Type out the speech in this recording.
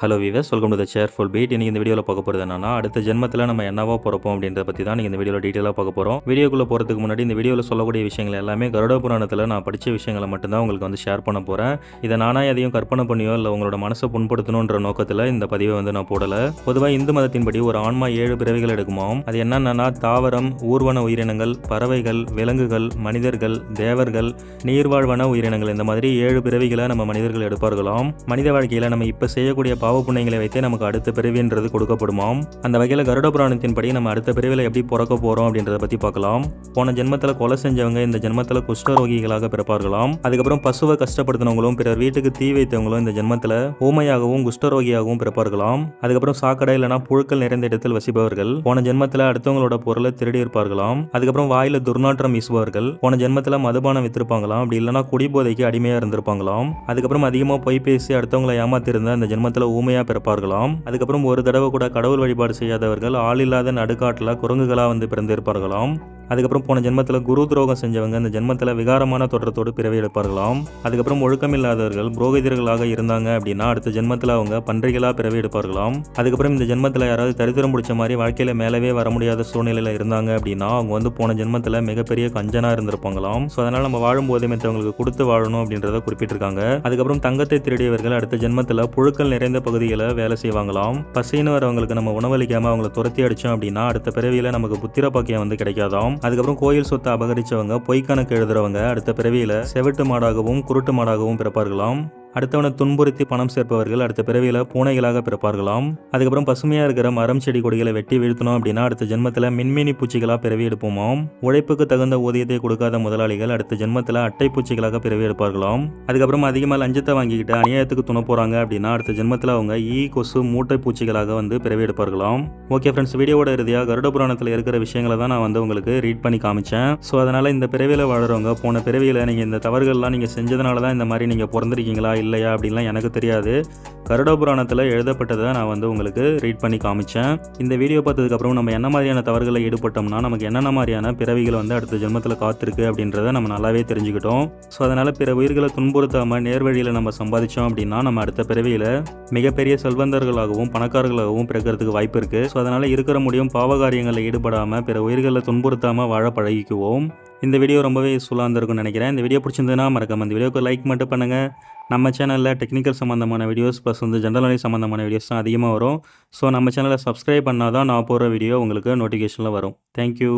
Hello viewers welcome to the cheerful beat நீங்கள் இந்த வீடியோவில் பார்க்க போகிறது என்னன்னா அடுத்த ஜென்மத்தில் நம்ம என்னவா பிறப்போம் அப்படின்றத பற்றி தான் நீங்கள் இந்த வீடியோவில் டீட்டெயிலாக பார்க்க போகிறோம் வீடியோக்குள்ளே போகிறதுக்கு முன்னாடி இந்த வீடியோவில் சொல்லக்கூடிய விஷயங்கள் எல்லாமே கருட புராணத்தில் நான் படித்த விஷயங்களை மட்டும்தான் உங்களுக்கு வந்து ஷேர் பண்ண போகிறேன் இதை நானாக எதையும் கற்பனை பண்ணியோ இல்லை உங்களோட மனசை புண்படுத்தணுன்ற நோக்கத்தில் இந்த பதிவை வந்து நான் போடலை. பொதுவாக இந்து மதத்தின்படி ஒரு ஆன்மா ஏழு பிறவிகள் எடுக்குமாம். அது என்னென்னா தாவரம் ஊர்வன உயிரினங்கள் பறவைகள் விலங்குகள் மனிதர்கள் தேவர்கள் நீர்வாழ்வன உயிரினங்கள். இந்த மாதிரி ஏழு பிறவிகளை நம்ம மனிதர்கள் எடுப்பார்களாம். மனித வாழ்க்கையில் நம்ம இப்போ செய்யக்கூடிய பாவ புண்ணியங்களை வைத்தே நமக்கு அடுத்த பிறவின்றது கொடுக்கப்படுமாம். அந்த வகையில் கருட புராணத்தின் படி நம்ம அடுத்த பிறவியில் எப்படி பிறக்க போகிறோம் அப்படின்றத பற்றி பார்க்கலாம். போன ஜென்மத்தில் கொலை செஞ்சவங்க இந்த ஜென்மத்தில் குஷ்டரோகிகளாக பிறப்பார்களாம். அதுக்கப்புறம் பசுவை கஷ்டப்படுத்தினவங்களும் பிறர் வீட்டுக்கு தீ வைத்தவங்களும் இந்த ஜென்மத்தில் ஊமையாகவும் குஷ்டரோகியாகவும் பிறப்பார்களாம். அதுக்கப்புறம் சாக்கடை இல்லைனா புழுக்கள் நிறைந்த இடத்தில் வசிப்பவர்கள். போன ஜென்மத்தில் அடுத்தவங்களோட பொருளை திருடி இருப்பார்களாம். அதுக்கப்புறம் வாயில துர்நாற்றம் வீசுபவர்கள். போன ஜென்மத்தில் மதுபானம் வித்திருப்பாங்களாம். அப்படி இல்லைனா குடிபோதைக்கு அடிமையாக இருந்திருப்பாங்களாம். அதுக்கப்புறம் அதிகமாக பொய் பேசி அடுத்தவங்களை ஏமாத்திருந்த அந்த ஜென்மத்தில் ஊமையாக பிறப்பார்களாம். அதுக்கப்புறம் ஒரு தடவை கூட கடவுள் வழிபாடு செய்யாதவர்கள் ஆள் இல்லாத நடுக்காட்டில் குரங்குகளாக வந்து பிறந்திருப்பார்களாம். அதுக்கப்புறம் போன ஜென்மத்தில் குரு துரோகம் செஞ்சவங்க இந்த ஜென்மத்தில் விகாரமான தோற்றத்தோடு பிறவி எடுப்பார்களாம். அதுக்கப்புறம் ஒழுக்கம் இல்லாதவர்கள் புரோகிதர்களாக இருந்தாங்க அப்படின்னா அடுத்த ஜென்மத்தில் அவங்க பன்றிகளாக பிறவி எடுப்பார்களாம். அதுக்கப்புறம் இந்த ஜென்மத்தில் யாராவது தரித்திரம் பிடிச்ச மாதிரி வாழ்க்கையில் மேலவே வர முடியாத சூழ்நிலையில் இருந்தாங்க அப்படின்னா அவங்க வந்து போன ஜென்மத்தில் மிகப்பெரிய கஞ்சனாக இருந்திருப்பாங்களாம். ஸோ அதனால் நம்ம வாழும்போதே மற்றவங்களுக்கு கொடுத்து வாழணும் அப்படின்றத குறிப்பிட்டிருக்காங்க. அதுக்கப்புறம் தங்கத்தை திருடியவர்கள் அடுத்த ஜென்மத்தில் புழுக்கள் நிறைந்த பகுதிகளை வேலை செய்வாங்களாம். பசின்னு வரவங்களுக்கு நம்ம உணவளிக்காமல் அவங்கள துரத்தி அடித்தோம் அப்படின்னா அடுத்த பிறவியில் நமக்கு புத்திர பாக்கியம் வந்து கிடைக்காதாம். அதுக்கப்புறம் கோயில் சொத்தை அபகரிச்சவங்க பொய் கணக்கு எழுதுறவங்க அடுத்த பிறவியில் செவிட்டு மாடாகவும் குருட்டு மாடாகவும் பிறப்பார்களாம். அடுத்தவனை துன்புறுத்தி பணம் சேர்ப்பவர்கள் அடுத்த பிறவியில் பூனைகளாக பிறப்பார்களாம். அதுக்கப்புறம் பசுமையாக இருக்கிற மரம் செடி கொடிகளை வெட்டி வீழ்த்தணும் அப்படின்னா அடுத்த ஜென்மத்தில் மின்மினி பூச்சிகளாக பிறவி எடுப்போமாம். உழைப்புக்கு தகுந்த ஊதியத்தை கொடுக்காத முதலாளிகள் அடுத்த ஜென்மத்தில் அட்டை பூச்சிகளாக பிறவி எடுப்பார்களாம். அதுக்கப்புறம் அதிகமாக லஞ்சத்தை வாங்கிக்கிட்டு அநியாயத்துக்கு துணை போகிறாங்க அப்படின்னா அடுத்த ஜென்மத்தில் அவங்க ஈ கொசு மூட்டை பூச்சிகளாக வந்து பிறவி எடுப்பார்களாம். ஓகே ஃப்ரெண்ட்ஸ் வீடியோட இறுதியாக கருட புராணத்தில் இருக்கிற விஷயங்களை தான் நான் வந்து உங்களுக்கு ரீட் பண்ணி காமிச்சேன். ஸோ அதனால் இந்த பிறவியில் வாழறவங்க போன பிறவியில் நீங்கள் இந்த தவறுகள்லாம் நீங்கள் செஞ்சதுனால தான் இந்த மாதிரி நீங்கள் பிறந்திருக்கீங்களா இல்லையா அப்படின்லாம் எனக்கு தெரியாது. கருட புராணத்தில் எழுதப்பட்டதை நான் வந்து உங்களுக்கு ரீட் பண்ணி காமிச்சேன். இந்த வீடியோ பார்த்ததுக்கப்புறம் நம்ம என்ன மாதிரியான தவறுகளை ஈடுபட்டோம்னா நமக்கு என்னென்ன மாதிரியான பிறவிகள் வந்து அடுத்த ஜென்மத்தில் காத்திருக்கு அப்படின்றத நம்ம நல்லாவே தெரிஞ்சுக்கிட்டோம். ஸோ அதனால் பிற உயிர்களை துன்புறுத்தாமல் நேர்வழியில் நம்ம சம்பாதிச்சோம் அப்படின்னா நம்ம அடுத்த பிறவியில் மிகப்பெரிய செல்வந்தர்களாகவும் பணக்காரர்களாகவும் பிறக்கிறதுக்கு வாய்ப்பு இருக்குது ஸோ அதனால் இருக்கிற முடியும் பாவகாரியங்களில் ஈடுபடாமல் பிற உயிர்களை துன்புறுத்தாமல் வாழ பழகிக்குவோம். இந்த வீடியோ ரொம்பவே யூஸ்ஃபுல்லாக இருந்திருக்கும்னு நினைக்கிறேன். இந்த வீடியோ பிடிச்சிருந்ததுன்னா மறக்காம இந்த வீடியோக்கு லைக் மட்டும் பண்ணுங்கள் நம்ம சேனலில் டெக்னிக்கல் சம்மந்தமான வீடியோஸ் ப்ளஸ் வந்து ஜென்ரல் நாலேஜ் சம்மந்தமான வீடியோஸ் தான் அதிகமாக வரும். ஸோ நம்ம சேனலை சப்ஸ்கிரைப் பண்ணால் தான் நான் போடுற வீடியோ உங்களுக்கு நோட்டிஃபிகேஷனில் வரும். தேங்க்யூ